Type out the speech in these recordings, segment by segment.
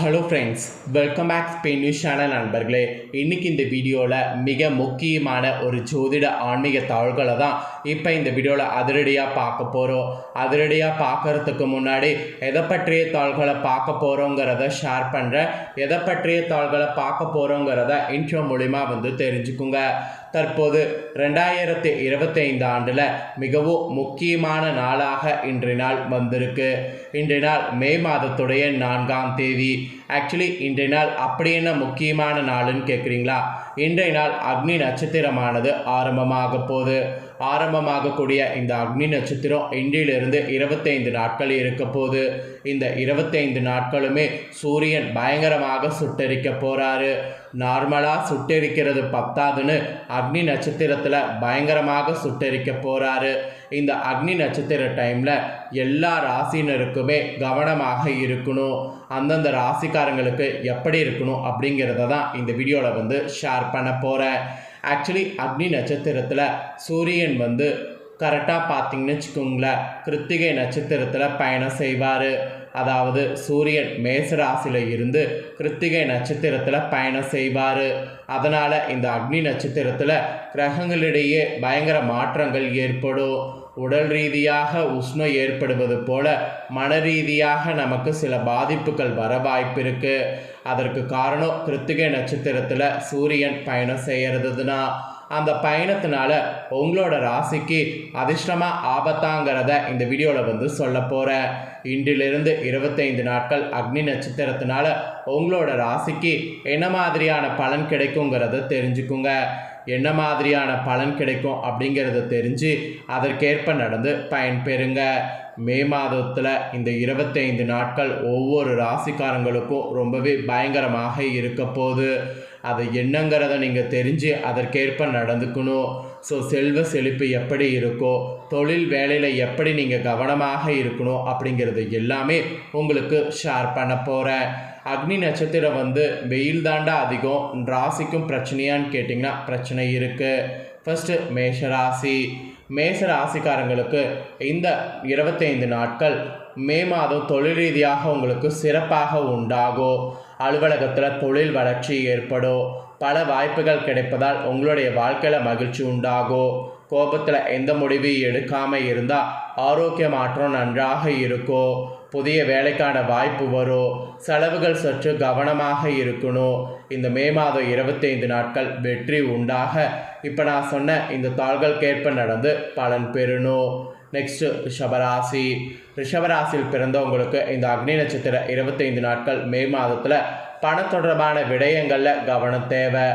Hello friends welcome back Spain news channel நண்பர்களே. இன்றைக்கி இந்த வீடியோவில் மிக முக்கியமான ஒரு ஜோதிட ஆன்மீக தாள்களை தான் இப்போ இந்த வீடியோவில் அதிரடியாக பார்க்க போகிறோம் அதிரடியாக பார்க்கறதுக்கு முன்னாடி எதை பற்றிய தாள்களை பார்க்க போகிறோங்கிறத ஷேர் பண்ணுறேன் எதை பற்றிய தாள்களை பார்க்க போகிறோங்கிறத இன்ட்ரோ மூலிமா வந்து தெரிஞ்சுக்குங்க. தற்போது ரெண்டாயிரத்தி இருபத்தைந்து ஆண்டில் மிகவும் முக்கியமான நாளாக இன்றைய நாள் வந்திருக்கு. இன்றைய நாள் மே மாதத்துடைய நான்காம் தேதி. ஆக்சுவலி இன்றைய நாள் அப்படி என்ன முக்கியமான நாளுன்னு கேட்குறீங்களா இன்றைய நாள் அக்னி நட்சத்திரமானது ஆரம்பமாக போகுது. ஆரம்பமாகக்கூடிய இந்த அக்னி நட்சத்திரம் இன்றிலிருந்து இருபத்தைந்து நாட்கள் இருக்க போது இந்த இருபத்தைந்து நாட்களுமே சூரியன் பயங்கரமாக சுட்டரிக்க போகிறாரு நார்மலாக சுட்டெரிக்கிறது பத்தாதுன்னு அக்னி நட்சத்திரத்தில் பயங்கரமாக சுட்டரிக்க போகிறாரு இந்த அக்னி நட்சத்திர டைமில் எல்லா ராசினருக்குமே கவனமாக இருக்கணும். அந்தந்த ராசிக்காரங்களுக்கு எப்படி இருக்கணும் அப்படிங்கிறத தான் இந்த வீடியோவில் வந்து ஷேர் பண்ண போகிறேன் ஆக்சுவலி அக்னி நட்சத்திரத்தில் சூரியன் வந்து கரெக்டாக பார்த்தீங்கன்னு வச்சுக்கோங்களேன். கிருத்திகை நட்சத்திரத்தில் பயணம் செய்வார். அதாவது சூரியன் மேசராசியில் இருந்து கிருத்திகை நட்சத்திரத்தில் பயணம் செய்வார். அதனால் இந்த அக்னி நட்சத்திரத்தில் கிரகங்களிடையே பயங்கர மாற்றங்கள் ஏற்படும். உடல் ரீதியாக உஷ்ணம் ஏற்படுவது போல மன ரீதியாக நமக்கு சில பாதிப்புகள் வர வாய்ப்பு இருக்குது அதற்கு காரணம் கிருத்திகை நட்சத்திரத்தில் சூரியன் பயணம் செய்கிறதுனா அந்த பயணத்தினால உங்களோட ராசிக்கு அதிர்ஷ்டமாக ஆபத்தாங்கிறத இந்த வீடியோவில் வந்து சொல்ல போகிறேன் இன்றிலிருந்து இருபத்தைந்து நாட்கள் அக்னி நட்சத்திரத்தினால உங்களோட ராசிக்கு என்ன மாதிரியான பலன் கிடைக்குங்கிறத தெரிஞ்சுக்குங்க. என்ன மாதிரியான பலன் கிடைக்கும் அப்படிங்கிறத தெரிஞ்சு அதற்கேற்ப நடந்து பயன்பெறுங்க. மே மாதத்தில் இந்த இருபத்தைந்து நாட்கள் ஒவ்வொரு ராசிக்காரங்களுக்கும் ரொம்பவே பயங்கரமாக இருக்க போகுது. அது என்னங்கிறத நீங்கள் தெரிஞ்சு அதற்கேற்ப நடந்துக்கணும். ஸோ செல்வ செழிப்பு எப்படி இருக்கோ தொழில் வேலையில் எப்படி நீங்கள் கவனமாக இருக்கணும் அப்படிங்கிறது எல்லாமே உங்களுக்கு ஷேர் பண்ண போகிறேன் அக்னி நட்சத்திரம் வந்து வெயில் தாண்டா அதிகம். ராசிக்கும் பிரச்சனையான்னு கேட்டிங்கன்னா பிரச்சனை இருக்குது ஃபஸ்ட்டு மேஷராசி. மேச ராசிக்காரங்களுக்கு இந்த இருபத்தைந்து நாட்கள் மே மாதம் தொழில் ரீதியாக உங்களுக்கு சிறப்பாக உண்டாகும். அலுவலகத்தில் தொழில் வளர்ச்சி ஏற்படும் பல வாய்ப்புகள் கிடைப்பதால் உங்களுடைய வாழ்க்கையில் மகிழ்ச்சி உண்டாகும் கோபத்தில் எந்த முடிவையும் எடுக்காமல் இருந்தால் ஆரோக்கிய மாற்றம் நன்றாக இருக்கும் புதிய வேலைக்கான வாய்ப்பு வரும். செலவுகள் சற்று கவனமாக இருக்கணும். இந்த மே மாதம் இருபத்தைந்து நாட்கள் வெற்றி உண்டாக இப்போ நான் சொன்ன இந்த தாள்களுக்கேற்ப நடந்து பலன் பெறணும். நெக்ஸ்ட்டு ரிஷபராசி. ரிஷபராசியில் பிறந்தவங்களுக்கு இந்த அக்னி நட்சத்திர இருபத்தைந்து நாட்கள் மே மாதத்தில் பண தொடர்பான விடயங்களில் கவனம் தேவை.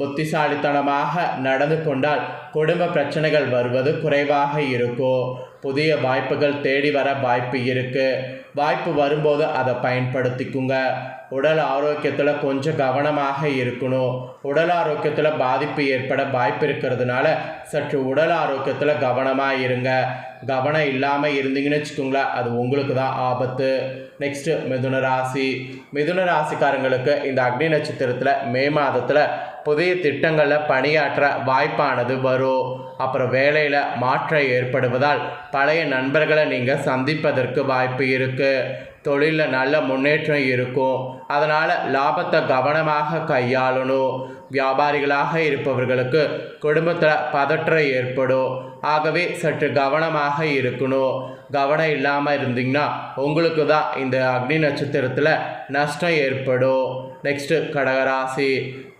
புத்திசாலித்தனமாக நடந்து கொண்டால் குடும்ப பிரச்சனைகள் வருவது குறைவாக இருக்கும். புதிய வாய்ப்புகள் தேடி வர வாய்ப்பு இருக்குது வாய்ப்பு வரும்போது அதை பயன்படுத்திக்குங்க. உடல் ஆரோக்கியத்தில் கொஞ்சம் கவனமாக இருக்கணும். உடல் ஆரோக்கியத்தில் பாதிப்பு ஏற்பட வாய்ப்பு இருக்கிறதுனால சற்று உடல் ஆரோக்கியத்தில் கவனமாக இருங்க. கவனம் இல்லாமல் இருந்தீங்கன்னு வச்சுக்கோங்களேன் அது உங்களுக்கு தான் ஆபத்து. நெக்ஸ்ட்டு மிதுன ராசி. மிதுன ராசிக்காரங்களுக்கு இந்த அக்னி நட்சத்திரத்தில் மே மாதத்தில் புதிய திட்டங்களில் பணியாற்ற வாய்ப்பானது வரும். அப்புறம் வேலையில் மாற்றம் ஏற்படுவதால் பழைய நண்பர்களை நீங்கள் சந்திப்பதற்கு வாய்ப்பு இருக்குது தொழிலில் நல்ல முன்னேற்றம் இருக்கும். அதனால் லாபத்தை கவனமாக கையாளணும். வியாபாரிகளாக இருப்பவர்களுக்கு குடும்பத்தில் பதற்றம் ஏற்படும். ஆகவே சற்று கவனமாக இருக்கணும். கவனம் இல்லாமல் இருந்தீங்கன்னா உங்களுக்கு தான் இந்த அக்னி நட்சத்திரத்தில் நஷ்டம் ஏற்படும். நெக்ஸ்ட்டு கடகராசி.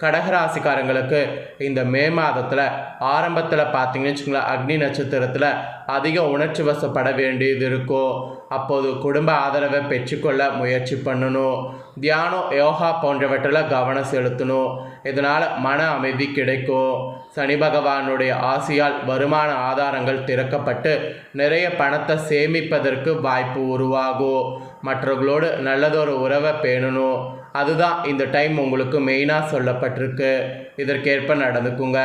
கடகராசிக்காரங்களுக்கு இந்த மே மாதத்தில் ஆரம்பத்தில் பார்த்தீங்கன்னு வச்சுக்கோங்களேன் அக்னி நட்சத்திரத்தில் அதிக உணர்ச்சி வசப்பட வேண்டியது இருக்கும். அப்போது குடும்ப ஆதரவை பெற்றுக்கொள்ள முயற்சி பண்ணணும். தியானம் யோகா போன்றவற்றில் கவனம் செலுத்தணும். இதனால் மன அமைதி கிடைக்கும். சனி பகவானுடைய ஆசையால் வருமான ஆதாரங்கள் திறக்கப்பட்டு நிறைய பணத்தை சேமிப்பதற்கு வாய்ப்பு உருவாகும். மற்றவர்களோடு நல்லதொரு உறவை பேணணும் அதுதான் இந்த டைம் உங்களுக்கு மெயினாக சொல்லப்பட்டிருக்கு. இதற்கேற்ப நடந்துக்குங்க.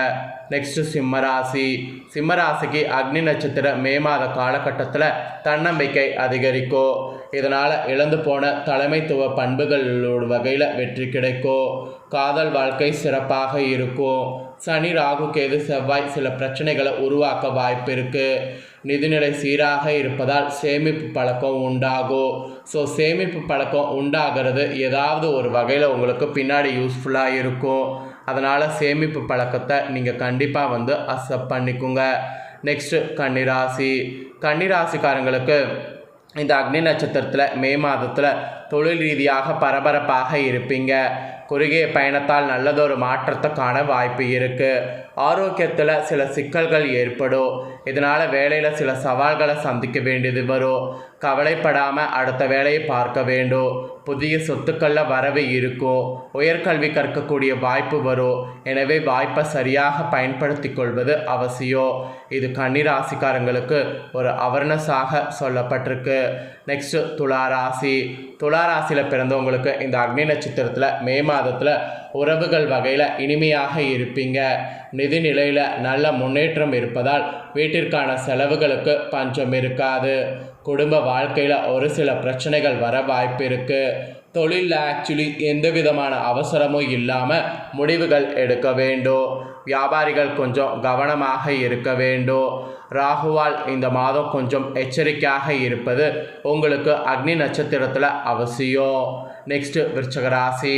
நெக்ஸ்ட்டு சிம்மராசி. சிம்மராசிக்கு அக்னி நட்சத்திர மே மாத காலகட்டத்தில் தன்னம்பிக்கை அதிகரிக்கும் இதனால் இழந்து போன தலைமைத்துவ பண்புகளோட வகையில் வெற்றி கிடைக்கும் காதல் வாழ்க்கை சிறப்பாக இருக்கும் சனி ராகு கேது செவ்வாய் சில பிரச்சனைகளை உருவாக்க வாய்ப்பு இருக்குது நிதிநிலை சீராக இருப்பதால் சேமிப்பு பழக்கம் உண்டாகும் ஸோ சேமிப்பு பழக்கம் உண்டாகிறது ஏதாவது ஒரு வகையில் உங்களுக்கு பின்னாடி யூஸ்ஃபுல்லாக இருக்கும். அதனால் சேமிப்பு பழக்கத்தை நீங்கள் கண்டிப்பாக வந்து அக்செப்ட் பண்ணிக்கோங்க. நெக்ஸ்ட்டு கன்னிராசி. கன்னிராசிக்காரங்களுக்கு இந்த அக்னி நட்சத்திரத்தில் மே மாதத்தில் தொழில் ரீதியாக பரபரப்பாக இருப்பீங்க. குறுகிய பயணத்தால் நல்லதொரு மாற்றத்தை காண வாய்ப்பு இருக்குது ஆரோக்கியத்தில் சில சிக்கல்கள் ஏற்படும். இதனால் வேலையில் சில சவால்களை சந்திக்க வேண்டியது வரும். கவலைப்படாமல் அடுத்த வேலையை பார்க்க வேண்டும். புதிய சொத்துக்களில் வரவு இருக்கும். உயர்கல்வி கற்கக்கூடிய வாய்ப்பு வரும். எனவே வாய்ப்பை சரியாக பயன்படுத்தி கொள்வது அவசியம். இது கன்னிராசிக்காரங்களுக்கு ஒரு அவர்னஸாக சொல்லப்பட்டிருக்கு. நெக்ஸ்ட்டு துளாராசி துளாராசியில் பிறந்தவங்களுக்கு இந்த அக்னி நட்சத்திரத்தில் மே மாதத்தில் உறவுகள் வகையில் இனிமையாக இருப்பீங்க. நிதி நிலையில் நல்ல முன்னேற்றம் இருப்பதால் வீட்டிற்கான செலவுகளுக்கு பஞ்சம் இருக்காது. குடும்ப வாழ்க்கையில் ஒரு சில பிரச்சனைகள் வர வாய்ப்பு இருக்குது தொழிலில் ஆக்சுவலி எந்த விதமான அவசரமும் இல்லாமல் முடிவுகள் எடுக்க வேண்டும். வியாபாரிகள் கொஞ்சம் கவனமாக இருக்க வேண்டும் ராகுவால் இந்த மாதம் கொஞ்சம் எச்சரிக்கையாக இருப்பது உங்களுக்கு அக்னி நட்சத்திரத்தில் அவசியம். நெக்ஸ்ட்டு விருச்சகராசி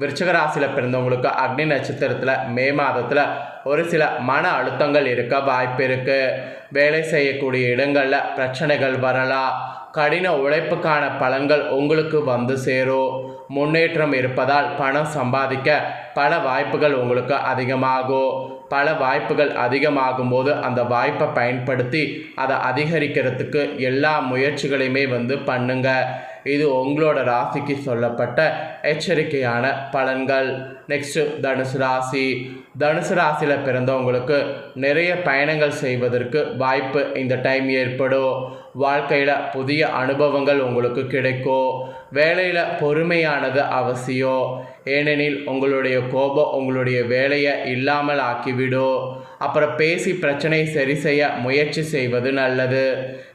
விருச்சகராசியில் பிறந்தவங்களுக்கு அக்னி நட்சத்திரத்தில் மே மாதத்தில் ஒரு சில மன அழுத்தங்கள் இருக்க வாய்ப்பு இருக்குது வேலை செய்யக்கூடிய இடங்களில் பிரச்சனைகள் வரலாம். கடின உழைப்புக்கான பலன்கள் உங்களுக்கு வந்து சேரும். முன்னேற்றம் இருப்பதால் பணம் சம்பாதிக்க பல வாய்ப்புகள் உங்களுக்கு அதிகமாகும். பல வாய்ப்புகள் அதிகமாகும் போது அந்த வாய்ப்பை பயன்படுத்தி அதை அதிகரிக்கிறதுக்கு எல்லா முயற்சிகளையுமே வந்து பண்ணுங்க. இது உங்களோட ராசிக்கு சொல்லப்பட்ட எச்சரிக்கையான பலன்கள். நெக்ஸ்ட்டு தனுசு ராசி. தனுசு ராசியில் பிறந்தவங்களுக்கு நிறைய பயணங்கள் செய்வதற்கு வாய்ப்பு இந்த டைம் ஏற்படும். வாழ்க்கையில் புதிய அனுபவங்கள் உங்களுக்கு கிடைக்கும் வேலையில் பொறுமையானது அவசியம் ஏனெனில் உங்களுடைய கோபம் உங்களுடைய வேலையை இல்லாமல் ஆக்கிவிடும் அப்புறம் பேசி பிரச்சனை சரி செய்ய முயற்சி செய்வது நல்லது.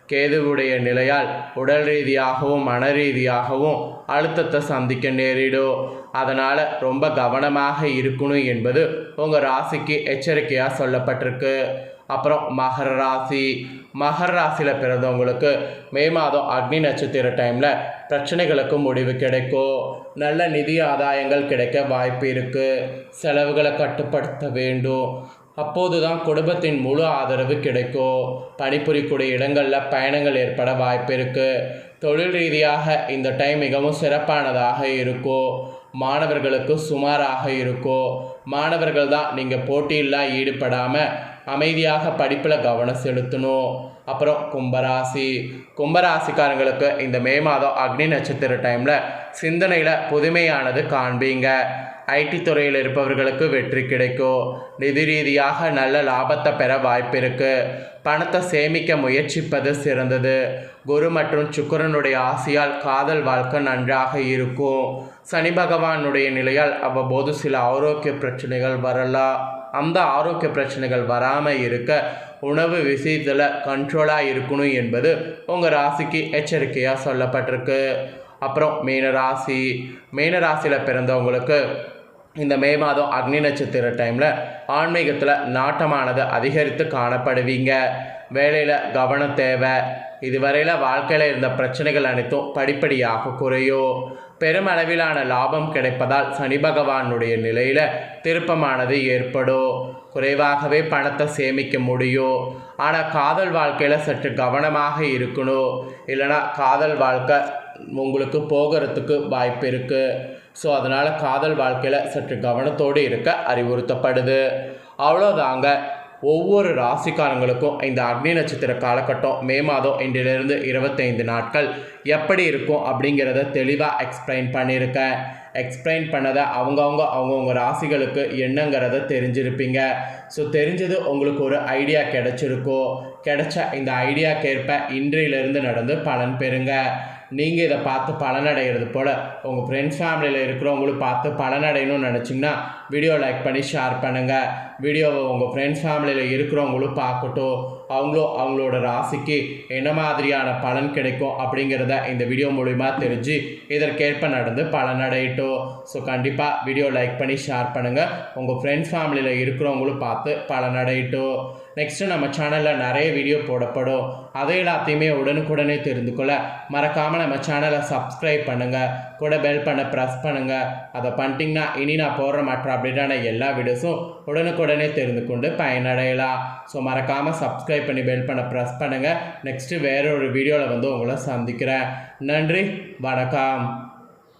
கேதுவுடைய நிலையால் உடல் ரீதியாகவும் மன ரீதியாகவும் அழுத்தத்தை சந்திக்க நேரிடும் அதனால் ரொம்ப கவனமாக இருக்கணும் என்பது உங்கள் ராசிக்கு எச்சரிக்கையாக சொல்லப்பட்டிருக்கு. அப்புறம் மகர ராசி. மகர ராசியில் பிறந்தவங்களுக்கு மே மாதம் அக்னி நட்சத்திர டைமில் பிரச்சனைகளுக்கு முடிவு கிடைக்கும். நல்ல நிதி ஆதாயங்கள் கிடைக்க வாய்ப்பு இருக்குது செலவுகளை கட்டுப்படுத்த வேண்டும். அப்போது தான் குடும்பத்தின் முழு ஆதரவு கிடைக்கும். பணிபுரியக்கூடிய இடங்களில் பயணங்கள் ஏற்பட வாய்ப்பு இருக்குது தொழில் ரீதியாக இந்த டைம் மிகவும் சிறப்பானதாக இருக்கும் மாணவர்களுக்கு சுமாராக இருக்கும் மாணவர்கள் தான் நீங்கள் போட்டியெல்லாம் ஈடுபடாமல் அமைதியாக படிப்பில் கவனம் செலுத்தணும். அப்புறம் கும்பராசி. கும்பராசிக்காரங்களுக்கு இந்த மே மாதம் அக்னி நட்சத்திர டைமில் சிந்தனையில் புதுமையானது காண்பீங்க. ஐடி துறையில் இருப்பவர்களுக்கு வெற்றி கிடைக்கும். நிதி ரீதியாக நல்ல லாபத்தை பெற வாய்ப்பு இருக்குது பணத்தை சேமிக்க முயற்சிப்பது சிறந்தது. குரு மற்றும் சுக்கரனுடைய ஆசையால் காதல் வாழ்க்கை நன்றாக இருக்கும். சனி பகவானுடைய நிலையால் அவ்வப்போது சில ஆரோக்கிய பிரச்சனைகள் வரலாம். அந்த ஆரோக்கிய பிரச்சனைகள் வராமல் இருக்க உணவு விஷயத்தில் கண்ட்ரோலாக இருக்கணும் என்பது உங்கள் ராசிக்கு எச்சரிக்கையாக சொல்லப்பட்டிருக்கு. அப்புறம் மீன ராசி மீன ராசியில் பிறந்தவங்களுக்கு இந்த மே மாதம் அக்னி நட்சத்திர டைமில் ஆன்மீகத்தில் நாட்டமானது அதிகரித்து காணப்படுவீங்க. வேலையில் கவனம் தேவை. இதுவரையில் வாழ்க்கையில் இருந்த பிரச்சனைகள் அனைத்தும் படிப்படியாக குறையும். பெருமளவிலான லாபம் கிடைப்பதால் சனி பகவானுடைய நிலையில் திருப்பமானது ஏற்படும். குறைவாகவே பணத்தை சேமிக்க முடியும். ஆனால் காதல் வாழ்க்கையில் சற்று கவனமாக இருக்கணும். இல்லைனா காதல் வாழ்க்கை உங்களுக்கு போகிறதுக்கு வாய்ப்பு இருக்குது ஸோ அதனால் காதல் வாழ்க்கையில் சற்று கவனத்தோடு இருக்க அறிவுறுத்தப்படுது. அவ்வளோதாங்க ஒவ்வொரு ராசிக்காரங்களுக்கும் இந்த அக்னி நட்சத்திர காலகட்டம் மே மாதம் இன்றிலிருந்து இருபத்தைந்து நாட்கள் எப்படி இருக்கும் அப்படிங்கிறத தெளிவாக எக்ஸ்பிளைன் பண்ணியிருக்கேன். எக்ஸ்பிளைன் பண்ணதை அவங்கவுங்க அவங்கவுங்க ராசிகளுக்கு என்னங்கிறத தெரிஞ்சிருப்பீங்க. ஸோ தெரிஞ்சது உங்களுக்கு ஒரு ஐடியா கிடைச்சிருக்கோ கிடைச்ச இந்த ஐடியாக்கேற்ப இன்றையிலிருந்து நடந்து பலன் பெறுங்க. நீங்கள் இதை பார்த்து பலனடைகிறது போல் உங்கள் ஃப்ரெண்ட்ஸ் ஃபேமிலியில் இருக்கிறவங்களும் பார்த்து பலனடையணும்னு நினச்சிங்கன்னா வீடியோ லைக் பண்ணி ஷேர் பண்ணுங்கள் வீடியோவை உங்கள் ஃப்ரெண்ட்ஸ் ஃபேமிலியில் இருக்கிறவங்களும் பார்க்கட்டும். அவங்களும் அவங்களோட ராசிக்கு என்ன மாதிரியான பலன் கிடைக்கும் அப்படிங்கிறத இந்த வீடியோ மூலிமா தெரிஞ்சு இதற்கேற்ப நடந்து பலனடையட்டும் ஸோ கண்டிப்பாக வீடியோ லைக் பண்ணி ஷேர் பண்ணுங்கள் உங்கள் ஃப்ரெண்ட்ஸ் ஃபேமிலியில் இருக்கிறவங்களும் பார்த்து பலனடையட்டும் நெக்ஸ்ட்டு நம்ம சேனலில் நிறைய வீடியோ போடப்படும். அதை எல்லாத்தையுமே உடனுக்குடனே தெரிந்து கொள்ள மறக்காமல் நம்ம சேனலை சப்ஸ்கிரைப் பண்ணுங்கள் கூட பெல் பண்ண ப்ரெஸ் பண்ணுங்கள் அதை பண்ணிட்டிங்கன்னா இனி நான் போடுற மற்ற அப்டேட்டான எல்லா வீடியோஸும் உடனுக்குடனே தெரிந்து கொண்டு பயனடையலாம். ஸோ மறக்காமல் சப்ஸ்கிரைப் பண்ணி பெல் பண்ண ப்ரெஸ் பண்ணுங்கள் நெக்ஸ்ட்டு வேற ஒரு வீடியோவில் வந்து உங்களை சந்திக்கிறேன். நன்றி வணக்கம்.